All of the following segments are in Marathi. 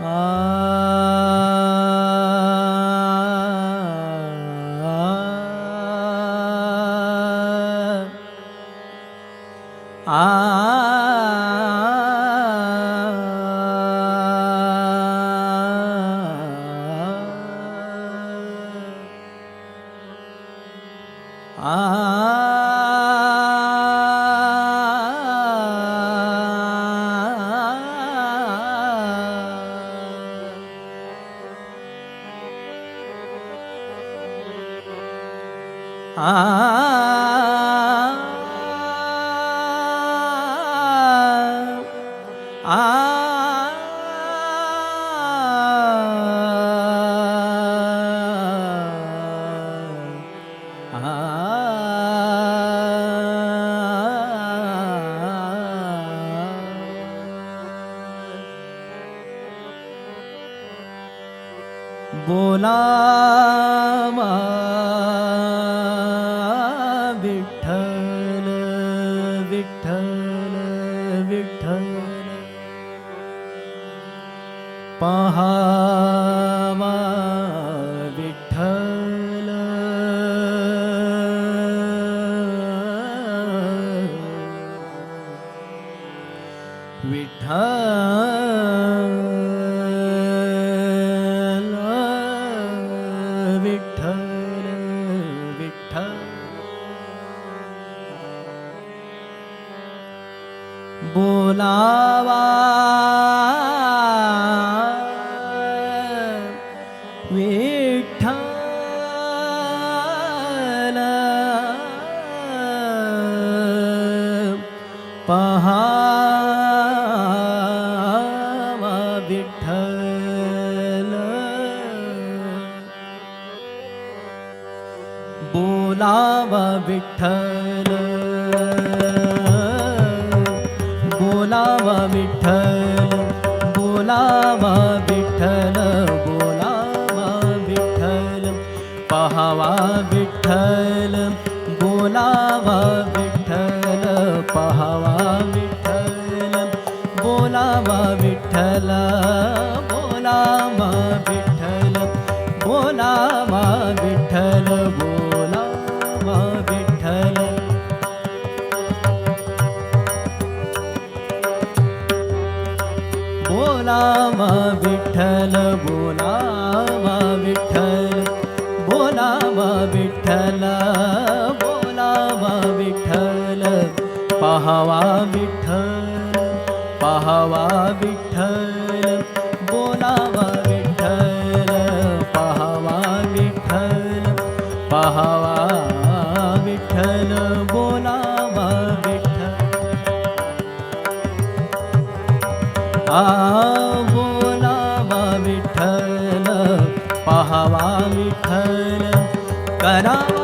啊。बोला विठल विठल विठल बोलावा विठल पहा विठ्ठल. बोलावा विठ्ठल बोलावा विठ्ठल बोलावा विठ्ठल. पहावा विठ्ठल बोलावा विठ्ठल पहावा विठ्ठल बोलावा विठ्ठला. बोलावा विठ्ठल पहावा विठ्ठल पहावा विठ्ठल बोलावा विठ्ठल पहावा विठ्ठल पहावा विठ्ठल बोलावा विठ्ठल. आ बोलावा विठ्ठल पहावा विठ्ठल करावा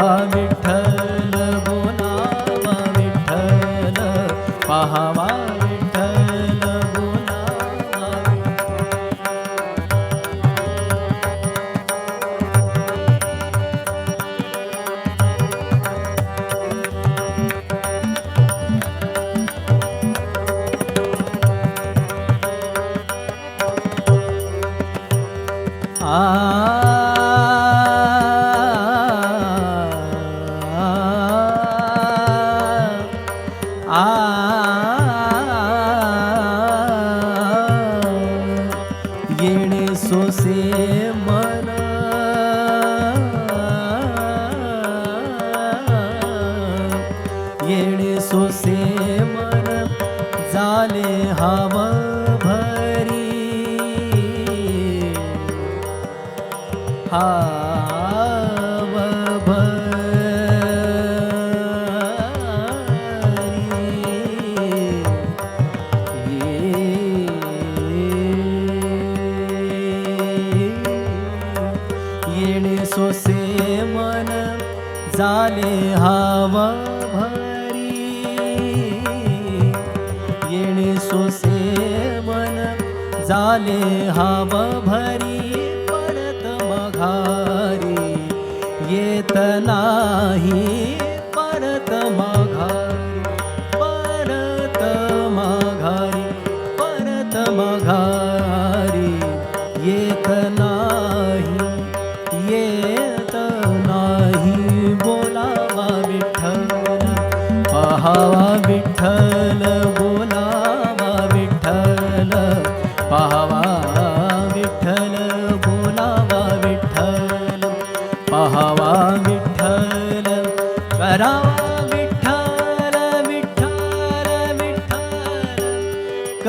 sou semana. झाले हाव भरी. सोसे मन झाले हाव भरी. परत मघारी येत नाही.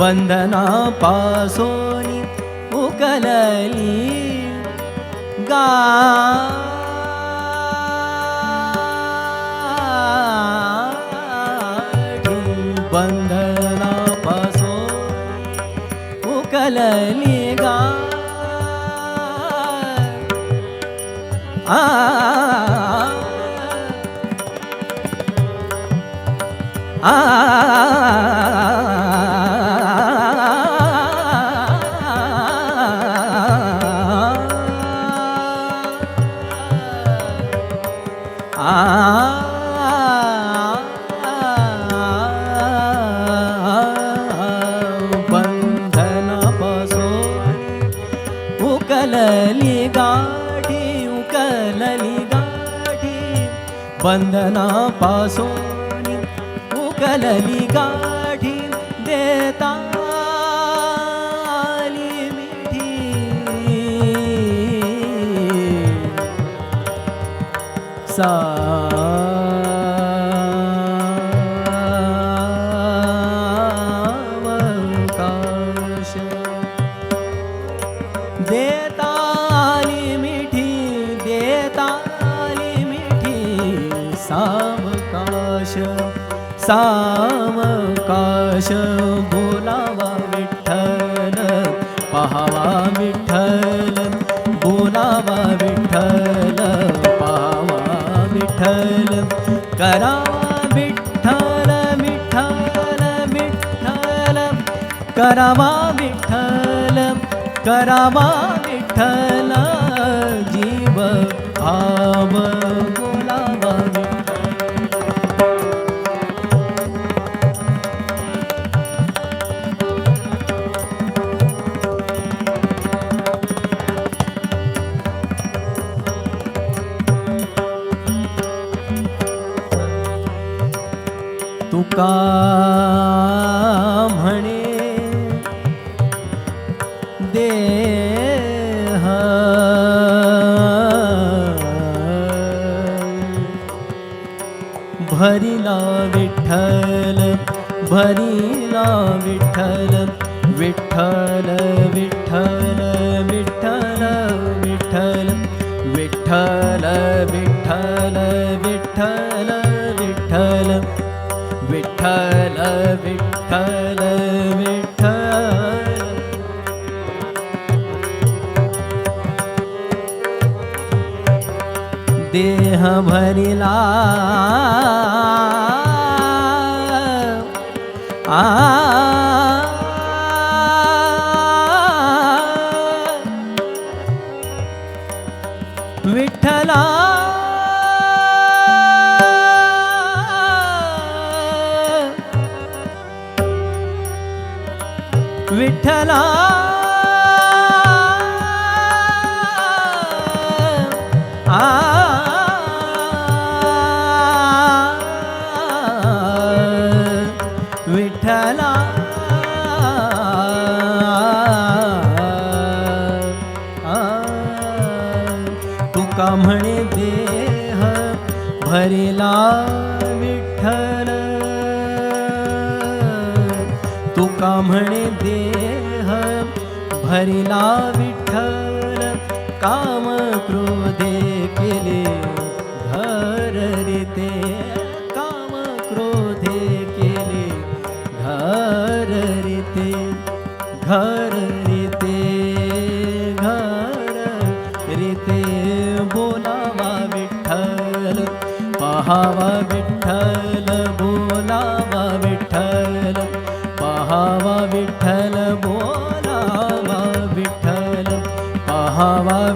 बंधना पासोनी उकलली गाठी बंधना पासोनी उकलली गा। आ। पासून उकलली गाठी देता सा सावकाश बोलावा विठ्ठल, पहावा विठ्ठल बोलावा विठ्ठल पावा विठ्ठल, करावा विठ्ठल विठ्ठल विठ्ठल, करावा विठ्ठल करावा विठ्ठल, जीव भाव। भरिला विठ्ठल भरिला विठ्ठल विठ्ठल विठ्ठल विठ्ठल विठ्ठल विठ्ठल विठ्ठल विठ्ठल विठ्ठल विठ्ठल विठ्ठल विठ्ठल देह भरिला না म्हणे देह भरिला विठ्ठल काम क्रोधे के लिए घर रे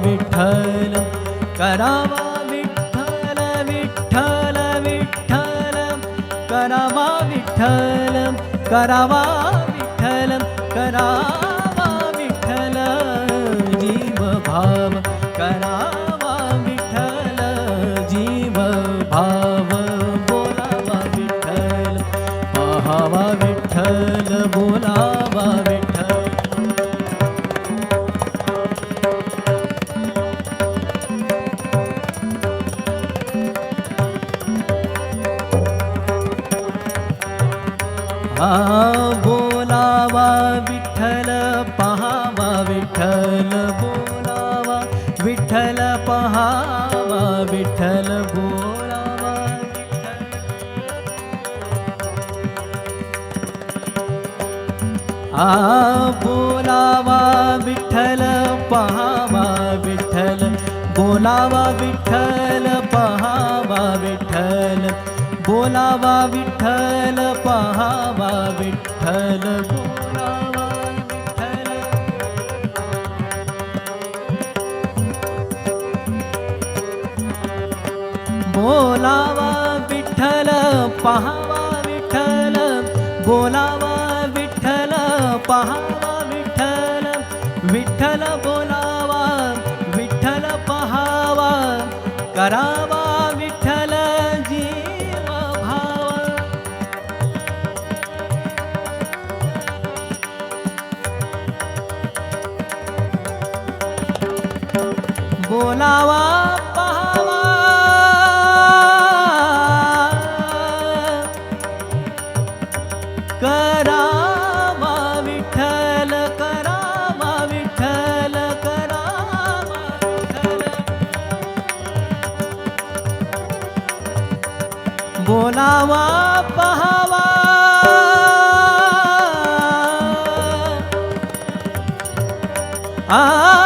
विठ्ठल करावा विठ्ठल विठ्ठल विठ्ठल करावा विठ्ठल करावा विठ्ठल पहावा विठ्ठल. बोलावा विठ्ठल पहावा विठ्ठल. बोलावा विठ्ठल पहावा विठ्ठल. बोलावा विठ्ठल. बोलावा विठ्ठल पहावा विठ्ठल. बोलावा विठ्ठल बोलावा विठ्ठल पहावा करावा विठ्ठल जीव भावा बोलावा ਪਹਾਵਾ ਪਹਾਵਾ। ਆ